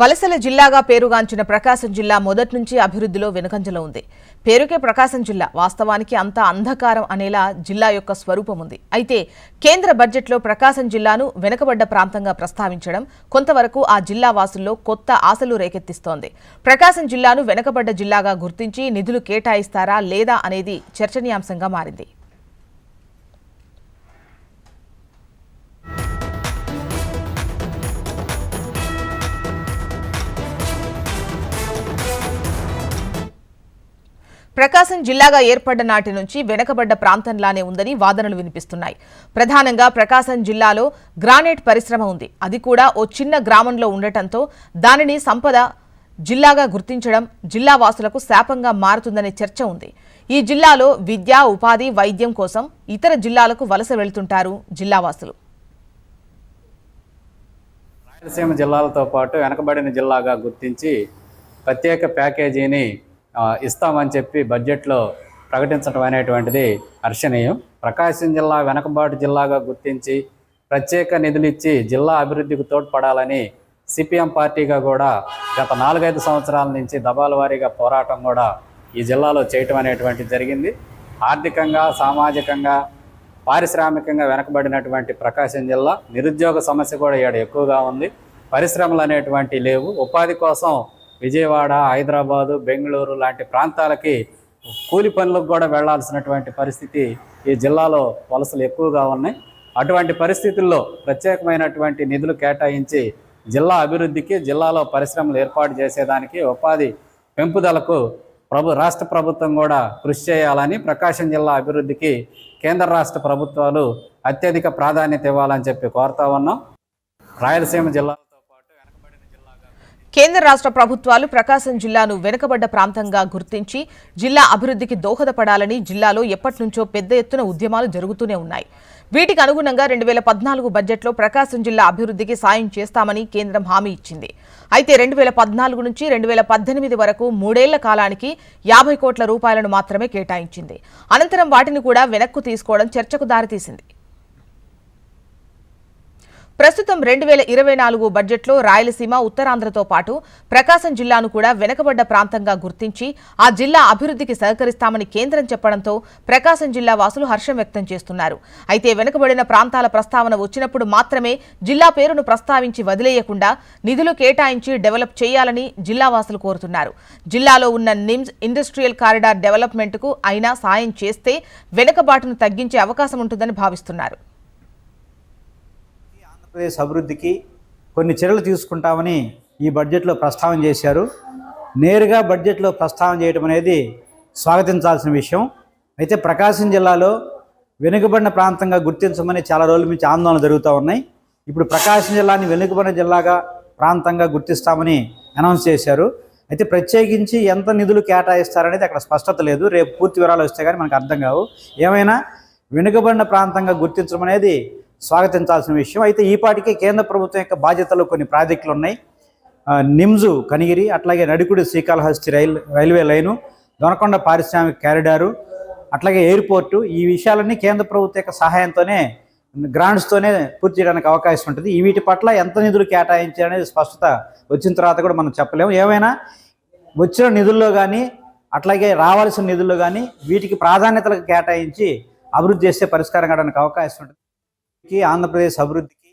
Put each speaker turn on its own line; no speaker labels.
వలసల జిల్లాగా పేరుగాంచిన ప్రకాశం జిల్లా మొదటి నుంచి అభివృద్ధిలో వెనుకంజలో ఉంది. పేరుకే ప్రకాశం జిల్లా వాస్తవానికి అంతా అంధకారం అనేలా జిల్లా యొక్క స్వరూపం ఉంది. అయితే కేంద్ర బడ్జెట్లో ప్రకాశం జిల్లాను వెనుకబడ్డ ప్రాంతంగా ప్రస్తావించడం కొంతవరకు ఆ జిల్లా వాసుల్లో కొత్త ఆశలు రేకెత్తిస్తోంది. ప్రకాశం జిల్లాను వెనుకబడ్డ జిల్లాగా గుర్తించి నిధులు కేటాయిస్తారా లేదా అనేది చర్చనీయాంశంగా మారింది. ప్రకాశం జిల్లాగా ఏర్పడ్డ నాటి నుంచి వెనకబడ్డ ప్రాంతంలానే ఉందని వాదనలు వినిపిస్తున్నాయి. ప్రధానంగా ప్రకాశం జిల్లాలో గ్రానైట్ పరిశ్రమ ఉంది. అది కూడా ఓ చిన్న గ్రామంలో ఉండటంతో దానిని సంపద జిల్లాగా గుర్తించడం జిల్లా వాసులకు శాపంగా మారుతుందనే చర్చ ఉంది. ఈ జిల్లాలో విద్య ఉపాధి వైద్యం కోసం ఇతర జిల్లాలకు వలస వెళ్తుంటారు జిల్లావాసులు.
రాయలసీమ జిల్లాలతో పాటు వెనకబడిన జిల్లాగా గుర్తించి ప్రత్యేక ప్యాకేజీని ఇస్తామని చెప్పి బడ్జెట్లో ప్రకటించడం అనేటువంటిది హర్షణీయం. ప్రకాశం జిల్లా వెనకబాటు జిల్లాగా గుర్తించి ప్రత్యేక నిధులు ఇచ్చి జిల్లా అభివృద్ధికి తోడ్పడాలని సిపిఎం పార్టీగా కూడా గత నాలుగైదు సంవత్సరాల నుంచి దబాల వారీగా పోరాటం కూడా ఈ జిల్లాలో చేయటం అనేటువంటిది జరిగింది. ఆర్థికంగా సామాజికంగా పారిశ్రామికంగా వెనకబడినటువంటి ప్రకాశం జిల్లా నిరుద్యోగ సమస్య కూడా ఇక్కడ ఎక్కువగా ఉంది. పరిశ్రమలు అనేటువంటి లేవు. ఉపాధి కోసం విజయవాడ హైదరాబాదు బెంగళూరు లాంటి ప్రాంతాలకి కూలి పనులకు కూడా వెళ్ళాల్సినటువంటి పరిస్థితి ఈ జిల్లాలో వలసలు ఎక్కువగా ఉన్నాయి. అటువంటి పరిస్థితుల్లో ప్రత్యేకమైనటువంటి నిధులు కేటాయించి జిల్లా అభివృద్ధికి జిల్లాలో పరిశ్రమలు ఏర్పాటు చేసేదానికి ఉపాధి పెంపుదలకు ప్రభు రాష్ట్ర ప్రభుత్వం కూడా కృషి చేయాలని ప్రకాశం జిల్లా అభివృద్ధికి కేంద్ర రాష్ట్ర ప్రభుత్వాలు అత్యధిక ప్రాధాన్యత ఇవ్వాలని చెప్పి కోరుతా ఉన్నాం. రాయలసీమ జిల్లా
కేంద్ర రాష్ట్ర ప్రభుత్వాలు ప్రకాశం జిల్లాను వెనుకబడ్డ ప్రాంతంగా గుర్తించి జిల్లా అభివృద్ధికి దోహదపడాలని జిల్లాలో ఎప్పటినుంచో పెద్ద ఎత్తున ఉద్యమాలు జరుగుతూనే ఉన్నాయి. వీటికి అనుగుణంగా రెండు వేల పద్నాలుగు బడ్జెట్లో ప్రకాశం జిల్లా అభివృద్ధికి సాయం చేస్తామని కేంద్రం హామీ ఇచ్చింది. అయితే రెండు వేల పద్నాలుగు నుంచి రెండు వేల పద్దెనిమిది వరకు మూడేళ్ళ కాలానికి యాభై కోట్ల రూపాయలను మాత్రమే కేటాయించింది. అనంతరం వాటిని కూడా వెనక్కు తీసుకోవడం చర్చకు దారితీసింది. ప్రస్తుతం రెండు వేల ఇరవై నాలుగు బడ్జెట్లో రాయలసీమ ఉత్తరాంధ్రతో పాటు ప్రకాశం జిల్లాను కూడా వెనకబడ్డ ప్రాంతంగా గుర్తించి ఆ జిల్లా అభివృద్ధికి సహకరిస్తామని కేంద్రం చెప్పడంతో ప్రకాశం జిల్లా వాసులు హర్షం వ్యక్తం చేస్తున్నారు. అయితే వెనుకబడిన ప్రాంతాల ప్రస్తావన వచ్చినప్పుడు మాత్రమే జిల్లా పేరును ప్రస్తావించి వదిలేయకుండా నిధులు కేటాయించి డెవలప్ చేయాలని జిల్లావాసులు కోరుతున్నారు. జిల్లాలో ఉన్న నిమ్స్ ఇండస్ట్రియల్ కారిడార్ డెవలప్మెంట్కు అయినా సాయం చేస్తే వెనుకబాటును తగ్గించే అవకాశం ఉంటుందని భావిస్తున్నారు.
ఆంధ్రప్రదేశ్ అభివృద్ధికి కొన్ని చర్యలు తీసుకుంటామని ఈ బడ్జెట్లో ప్రస్తావన చేశారు. నేరుగా బడ్జెట్లో ప్రస్తావన చేయడం అనేది స్వాగతించాల్సిన విషయం. అయితే ప్రకాశం జిల్లాలో వెనుకబడిన ప్రాంతంగా గుర్తించమని చాలా రోజుల నుంచి ఆందోళన జరుగుతూ ఉన్నాయి. ఇప్పుడు ప్రకాశం జిల్లాని వెనుకబడిన జిల్లాగా ప్రాంతంగా గుర్తిస్తామని అనౌన్స్ చేశారు. అయితే ప్రత్యేకించి ఎంత నిధులు కేటాయిస్తారనేది అక్కడ స్పష్టత లేదు. రేపు పూర్తి వివరాలు వస్తే కానీ మనకు అర్థం కావు. ఏమైనా వెనుకబడిన ప్రాంతంగా గుర్తించడం అనేది స్వాగతించాల్సిన విషయం. అయితే ఈ కేంద్ర ప్రభుత్వం యొక్క బాధ్యతలు కొన్ని ప్రాజెక్టులు ఉన్నాయి. నిమ్జు కనిగిరి అట్లాగే Nadikudi Srikalahasti rail railway line Donakonda పారిశ్రామిక కారిడారు అట్లాగే ఎయిర్పోర్టు. ఈ విషయాలన్నీ కేంద్ర ప్రభుత్వం యొక్క సహాయంతోనే గ్రాంట్స్తోనే పూర్తి చేయడానికి అవకాశం ఉంటుంది. ఈ వీటి పట్ల ఎంత నిధులు కేటాయించారు అనేది స్పష్టత వచ్చిన తర్వాత కూడా మనం చెప్పలేము. ఏమైనా వచ్చిన నిధుల్లో కానీ అట్లాగే రావాల్సిన నిధుల్లో కానీ వీటికి ప్రాధాన్యతలకు కేటాయించి అభివృద్ధి చేస్తే పరిష్కారం కావడానికి అవకాశం ఉంటుంది. ఆంధ్రప్రదేశ్ అభివృద్ధికి